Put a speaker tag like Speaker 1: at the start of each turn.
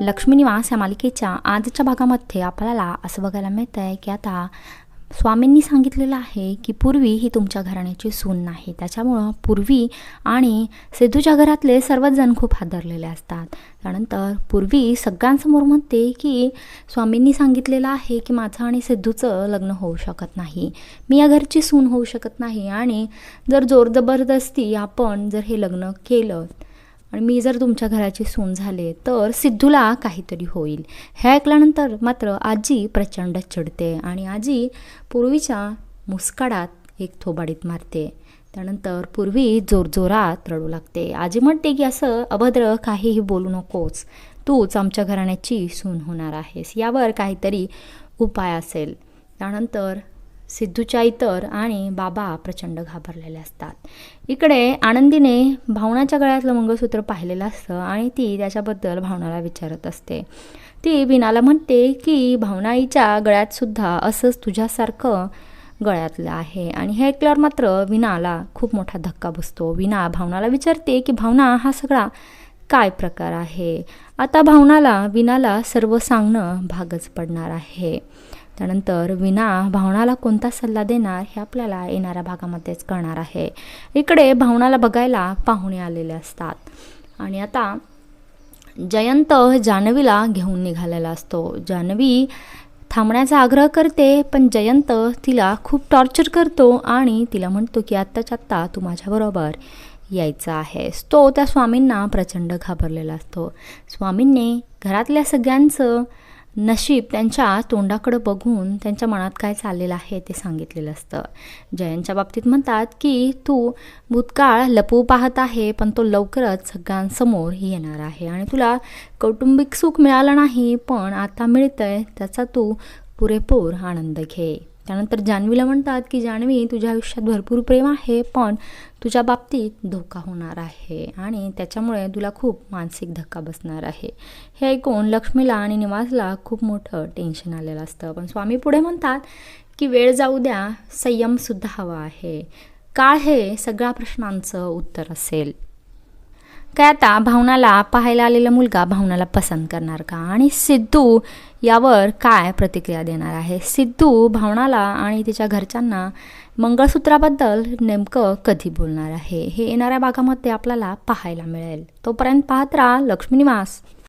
Speaker 1: लक्ष्मी निवास या मालिकेच्या आजच्या भागामध्ये आपल्याला असं बघायला मिळतं आहे की आता स्वामींनी सांगितलेलं आहे की पूर्वी ही तुमच्या घराण्याची सून नाही. त्याच्यामुळं पूर्वी आणि सिद्धूच्या घरातले सर्वच जण खूप हादरलेले असतात. त्यानंतर पूर्वी सगळ्यांसमोर म्हणते की स्वामींनी सांगितलेलं आहे की माझं आणि सिद्धूचं लग्न होऊ शकत नाही. मी या घरची सून होऊ शकत नाही आणि जर जोर जबरदस्ती आपण जर हे लग्न केलं आणि मी जर तुमच्या घराची सून झाले तर सिद्धूला काहीतरी होईल. हे ऐकल्यानंतर मात्र आजी प्रचंड चिडते आणि आजी पूर्वीच्या मुस्काडात एक थोबाडीत मारते. त्यानंतर पूर्वी जोरजोरात रडू लागते. आजी म्हणते की असं अभद्र काहीही बोलू नकोस. तूच आमच्या घराण्याची सून होणार आहेस. यावर काहीतरी उपाय असेल. त्यानंतर सिद्धूच्या इतर आणि बाबा प्रचंड घाबरलेले असतात. इकडे आनंदीने भावनाच्या गळ्यातलं मंगळसूत्र पाहिलेलं असतं आणि ती त्याच्याबद्दल भावनाला विचारत असते. ती विनाला म्हणते की भावनाईच्या गळ्यातसुद्धा असंच तुझ्यासारखं गळ्यातलं आहे. आणि हे ऐकल्यावर मात्र विनाला खूप मोठा धक्का बसतो. विना भावनाला विचारते की भावना हा सगळा काय प्रकार आहे? आता भावनाला विनाला सर्व सांगणं भागच पडणार आहे. त्यानंतर विना भावनाला कोणता सल्ला देणार हे आपल्याला येणाऱ्या भागामध्येच कळणार आहे. इकडे भावनाला बघायला पाहुणे आलेले असतात. आणि आता जयंत जान्हवीला घेऊन निघालेला असतो. जान्हवी थांबण्याचा आग्रह करते पण जयंत तिला खूप टॉर्चर करतो आणि तिला म्हणतो की आत्ताच्या आत्ता तू माझ्याबरोबर यायचं आहेस तो त्या स्वामींना प्रचंड घाबरलेला असतो. स्वामींनी घरातल्या सगळ्यांचं नशीब त्यांच्या तोंडाकडं बघून त्यांच्या मनात काय चाललेलं आहे ते सांगितलेलं असतं. जयांच्या बाबतीत म्हणतात की तू भूतकाळ लपवू पाहत आहे पण तो लवकरच सगळ्यांसमोर येणार आहे आणि तुला कौटुंबिक सुख मिळालं नाही पण आता मिळतंय त्याचा तू पुरेपूर आनंद घे. त्यानंतर जान्हवीला म्हणतात की जान्हवी तुझ्या आयुष्यात भरपूर प्रेम आहे पण तुझ्या बाबतीत धोका होणार आहे आणि त्याच्यामुळे तुला खूप मानसिक धक्का बसणार आहे. हे ऐकून लक्ष्मीला आणि निवासला खूप मोठं टेन्शन आलेलं असतं. पण स्वामी पुढे म्हणतात की वेळ जाऊ द्या संयमसुद्धा हवा आहे. काळ हे सगळ्या प्रश्नांचं उत्तर असेल. काय आता भावनाला पाहायला आलेला मुलगा भावनाला पसंत करणार का? आणि सिद्धू यावर काय प्रतिक्रिया देणार आहे? सिद्धू भावनाला आणि तिच्या घरच्यांना मंगळसूत्राबद्दल नेमकं कधी बोलणार आहे? हे येणाऱ्या भागामध्ये आपल्याला पाहायला मिळेल. तोपर्यंत पाहत राहा लक्ष्मी निवास.